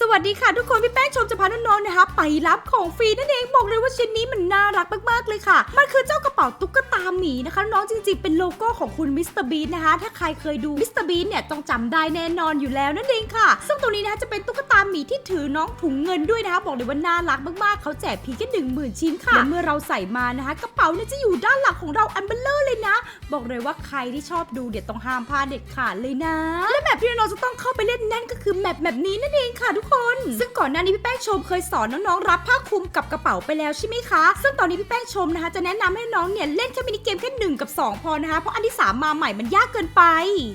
สวัสดีค่ะทุกคนพี่แป้งชมจะพาน้องๆนะคะ ไปรับของฟรีนั่นเองบอกเลยว่าชิ้นนี้มันน่ารักมากๆเลยค่ะ มันคือเจ้ากระเป๋าตุ๊กตาหมีนะคะ น้องจริงๆเป็นโลโก้ของคุณมิสเตอร์บีนนะคะ ถ้าใครเคยดูมิสเตอร์บีนเนี่ยต้องจำได้แน่นอนอยู่แล้วนั่นเองค่ะ ซึ่งตัวนี้นะคะจะเป็นตุ๊กตาหมีที่ถือน้องถุงเงินด้วยนะคะ บอกเลยว่าน่ารักมากๆเขาแจกเพียงแค่หนึ่งหมื่นชิ้นค่ะและเมื่อเราใส่มานะคะ กระเป๋าเนี่ยจะอยู่ด้านหลังของเราอันเบลเลอร์เลยนะ บอกเลยว่าใครที่ชอบดูเดี๋ยวต้องห้ามพลาดเด็ดขาดเลยนะ และแมปที่น้องจะต้องเข้าไปเล่นนั่นก็คือแมปแบบนี้นั่นเองค่ะทุกคน ซึ่งก่อนหน้านี้พี่แป้งชมเคยสอนน้องๆรับผ้าคลุมกับกระเป๋าไปแล้วใช่ไหมคะ ซึ่งตอนนี้พี่แป้งชมนะคะ จะแนะนำให้น้องเนี่ยเล่นแค่มินิเกมแค่หนึ่งกับสองพอนะคะ เพราะอันที่สามมาใหม่มันยากเกินไป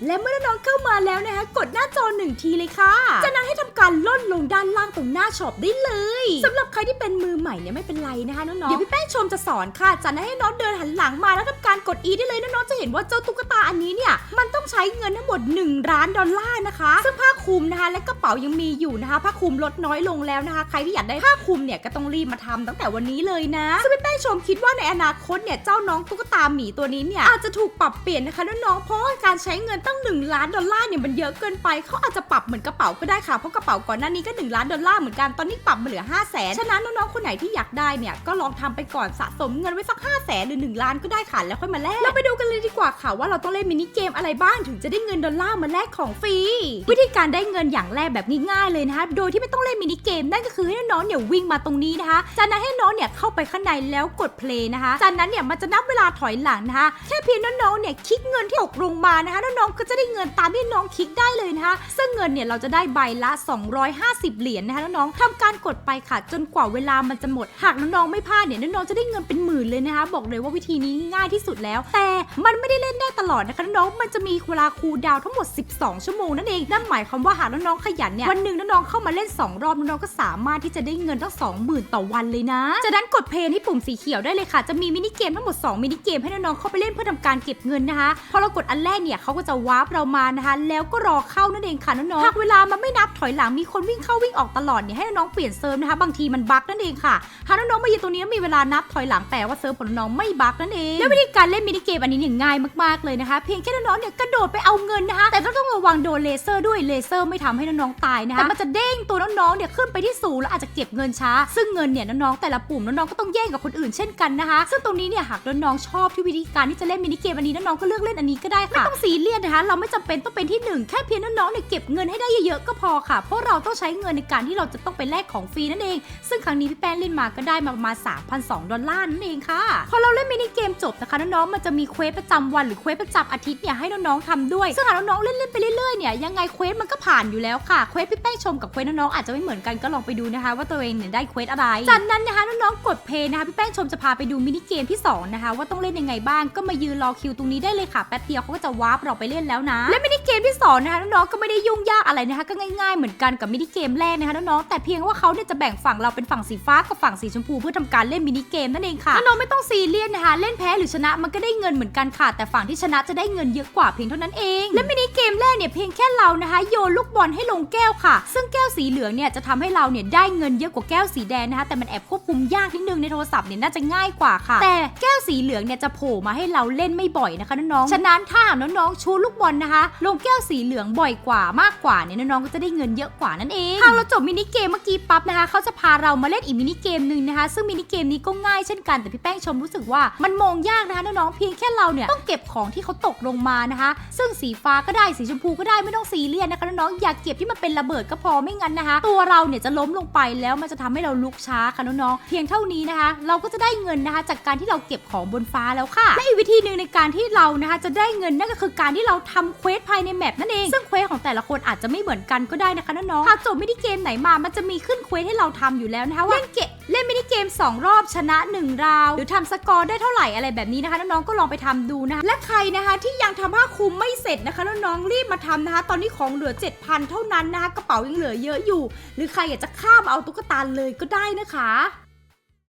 และเมื่อน้องเข้ามาแล้วนะคะ กดหน้าจอหนึ่งทีเลยค่ะ จากนั้นให้ทำการล่นลงด้านล่างตรงหน้าช็อปได้เลยสำหรับใครที่เป็นมือใหม่เนี่ยไม่เป็นไรนะคะน้องๆเดี๋ยวพี่แป้งชมจะสอนค่ะจากนั้นให้น้องเดินหันหลังมาแล้วทำการกด E ได้เลยน้องๆจะเห็นว่าเจ้าตุ๊กตาอันนี้เนี่ยมันต้องใช้เงินทั้งหมด1ล้านดอลลาร์นะคะซึ่งผ้าคลุมนะคะและกระเป๋ายังมีอยู่นะคะผ้าคลุมลดน้อยลงแล้วนะคะ ใครที่อยากได้ผ้าคลุมเนี่ยก็ต้องรีบมาทำตั้งแต่วันนี้เลยนะซึ่งพี่แป้งชมคิดว่าในอนาคตเนี่ยเจ้าน้องตุ๊กตาหมีตัวนี้เนี่ยอาจจะถูกปรับเปลี่ยนนะคะน้องๆเพราะว่าการใช้เงินตั้ง 1 ล้านดอลลาร์เนี่ยมันเยอะเกินไปเขาอาจจะปรับเหมือนกระเป๋าก็ได้ค่ะเพราะกระเป๋าก่อนหน้านี้ก็1ล้านดอลลาร์เหมือนกันตอนนี้ปรับมาเหลือ 5 0 0แสนฉะนั้นน้องๆคนไหนที่อยากได้เนี่ยก็ลองทำไปก่อนสะสมเงินไว้สัก 5 0 0แสนหรือ 1 ล้านก็ได้ค่ะแล้วค่อยมาแลกเราไปดูกันเลยดีกว่าค่ะว่าเราต้องเล่นมินิเกมอะไรบ้างถึงจะได้เงินดอลลาร์มาแลกของฟรีวิธีการได้เงินอย่างแรกแบบง่ายๆเลยนะคะโดยที่ไม่ต้องเล่นมินิเกม นั่นก็คือให้น้องเนี่ยวิ่งมาตรงนี้นะคะ จากนั้นให้น้องเนี่ยเข้าไปข้างในแล้วกดเพลย์นะคะ จากนั้นเนี่ยมันจะนับเวลาถอยหลังนะคะ แค่เพียงน้องๆเนี่ยคลิกเงินที่ตกลงมานะคะน้องๆก็จะได้เงินตามที่น้องคลิกได้เลยนะคะ ซึ่งเงินเนี่ยเราจะได้ใบละ 250 เหรียญนะคะน้องๆทำการกดไปค่ะ จนกว่าเวลามันจะหมด หากน้องๆไม่พลาดเนี่ยน้องๆจะได้เงินเป็นหมื่นเลยนะคะ บอกเลยว่าวิธีนี้ง่ายที่สุดแล้ว แต่มันไม่ได้เล่นได้ตลอดนะคะน้องๆมันจะมีเวลาคูดาวทั้งหมด 12 ชั่วโมงนั่นเองนั่นหมายความว่าหากน้องๆขยันเนี่ยวันหนึ่งน้องๆเข้ามาเล่น 2 รอบน้องๆก็สามารถที่จะได้เงินตั้ง20,000 ต่อวันเลยนะ จากนั้นกดเพลย์ที่ปุ่มสีเขียวได้เลยค่ะ จะมีมินิเกมทั้งหมด 2 มินิเกมให้น้องๆเข้าไปเล่นเพื่อทำการเก็บเงินนะคะ พอเรากดอันแรกเนี่ยเขาก็จะวาร์ปเรามานะคะ แล้วก็รอเข้านั่นเองค่ะน้องๆหากเวลามันไม่นับถอยหลังมีคนวิ่งเข้าวิ่งออกตลอดเนี่ยให้น้องๆเปลี่ยนเซิร์ฟนะคะ บางทีมันบั๊กนั่นเองค่ะหากน้องๆมายืนตรงนี้มีเวลานับถอยหลังแปลว่าเซิร์ฟของน้องๆไม่บั๊กนั่นเองและวิธีการเล่นมินิเกมอันนี้เนี่ยง่ายมากๆเลยนะคะ เพียงแค่น้องๆเนี่ยกระโดดไปเอาเงินนะคะแต่ก็ต้องระวังโดนเลเซอร์ด้วยเลเซอร์ไม่ทำให้น้องๆตายนะคะแต่มันจะเด้งตัวน้องๆเนี่ยขึ้นไปที่สูงแล้วอาจจะเก็บเงินช้า ซึ่งเงินเนี่ยน้องๆแต่ละปุ่มน้องๆก็ต้องแย่งกับคนอื่นเช่นกันนะคะ ซึ่งตรงนี้เนี่ยหากน้องๆชอบที่วิธีการที่จะเล่นมินิเกมอันนี้น้องๆก็เลือกเล่นอันนี้ก็ได้ค่ะไม่ต้องซีเรียสนะคะ เราไม่จำเป็นต้องเป็นที่หนึ่งแค่เพียงน้องๆเนี่ยเก็บเงินให้ได้เยอะๆก็พอค่ะ เพราะเราต้องใช้เงินในการที่เราจะต้องไปแลกของฟรีนั่นเอง ซึ่งครั้งนี้พี่แป้งเล่นมาก็ได้มาประมาณ3,200ดอลลาร์นั่นเองค่ะพอเราเล่นมินิเกมจบนะคะน้องๆมันจะมีเควสประจำวันหรือเควสประจำอาทิตย์เนี่ยให้น้องๆทำด้วยซึ่งหากน้องๆเล่นๆไปเรื่อยๆเนี่ยยังไงเควสมันก็ผ่านอยู่แล้วค่ะเควสพี่แป้งชมกับเควสน้องๆอาจจะไม่เหมือนกันก็ลองไปดูนะคะ ว่าตัวเองเนี่ยได้เควสอะไร จากนั้นนะคะน้องๆกดเพลย์นะคะพี่แป้งชมจะพาไปดูมินิเกมที่สองนะคะว่าต้องเล่นยังไงบ้างก็มายืนรอคิวตรงนี้ได้เลยค่ะแป๊บเดียวเขาก็จะวาร์ปเราไปเล่นแล้วนะและมินิเกมที่สองนะคะน้องๆก็ไม่ได้ยุ่งยากอะไรนะคะก็ง่ายๆเหมือนกันกับมินิเกมแรกนะคะน้องๆแต่เพียงว่าเขาเนี่ยจะแบ่งฝั่งเราเป็นฝั่งสีฟ้ากับฝั่งสีชมพูเพื่อทำการเล่นมินิเกมนั่นเองค่ะน้องๆไม่ต้องซีเรียสนะคะเล่นแพ้หรือชนะมันก็ได้เงินเหมือนกันค่ะ แต่ฝั่งที่ชนะจะได้เงินเยอะกว่าเพียงเท่านั้นเองและมินิเกมแรก เนี่ยเพียงแค่เรานะคะโยนลูกบอลให้ลงแก้วค่ะ ซึ่งแก้วสีเหลืองเนี่ยจะทำให้เราเนี่ยได้เงินเยอะกว่าแก้วสีแดงนะคะ แต่มันแอบควบคุมยากนิดนึงในโทรศัพท์เนี่ยน่าจะง่ายกว่าค่ะ แต่แก้วสีเหลืองเนี่ยจะโผล่มาให้เราเล่นไม่บ่อยนะคะน้องๆฉะนั้นถ้าหากน้องๆชูลูกบอลนะคะ ลงแก้วสีเหลืองบ่อยกว่ามากกว่าเนี่ยน้องๆก็จะได้เงินเยอะกว่านั่นเองหากเราจบมินิเกมเมื่อกี้ปั๊บนะคะเขาจะพาเรามาเล่นอีกมินิเกมหนึ่งนะคะ ซึ่งมินิเกมนี้ก็ง่ายเช่นกันแต่พี่แป้งชมรู้สึกว่ามันมองยากนะคะน้องๆเพียงแค่เราเนี่ยต้องเก็บของที่เขาตกลงมานะคะ ซึ่งสีฟ้าก็ได้สีชมพูก็ได้ไม่ต้องซีเรียสนะคะน้องๆอยากเก็บที่มันเป็นระเบิดก็พอไม่งั้นนะคะ ตัวเราเนี่ยจะล้มลงไปแล้วมันจะทำให้เราลุกช้าค่ะน้องๆเพียงเท่านี้นะคะ เราก็จะได้เงินนะคะ จากการที่เราเก็บของบนฟ้าแล้วค่ะและอีกวิธีหนึ่งในการที่เรานะคะจะได้เงินนั่นก็คือการที่เราทำเควสภายในแมปนั่นเองซึ่งเควสของแต่ละคนอาจจะไม่เหมือนกันก็ได้นะคะน้องๆหากจบไมินิเกมไหนมามันจะมีขึ้นเควสให้เราทำอยู่แล้วนะคะว่าเล่นเกะ เล่นมินิเกมสองรอบชนะหนึ่งราว หรือทำสกอร์ได้เท่าไหร่อะไรแบบนี้นะคะน้องๆก็ลองไปทำดูนะะและใครนะคะที่ยังทำผ้าคลุมไม่เสร็จนะคะน้องๆรีบมาทำนะคะ ตอนนี้ของเหลือ 7,000 เท่านั้นนะคะกระเป๋ายังเหลือเยอะอยู่ หรือใครอยากจะข้ามเอาตุ๊กตาเลยก็ได้นะคะ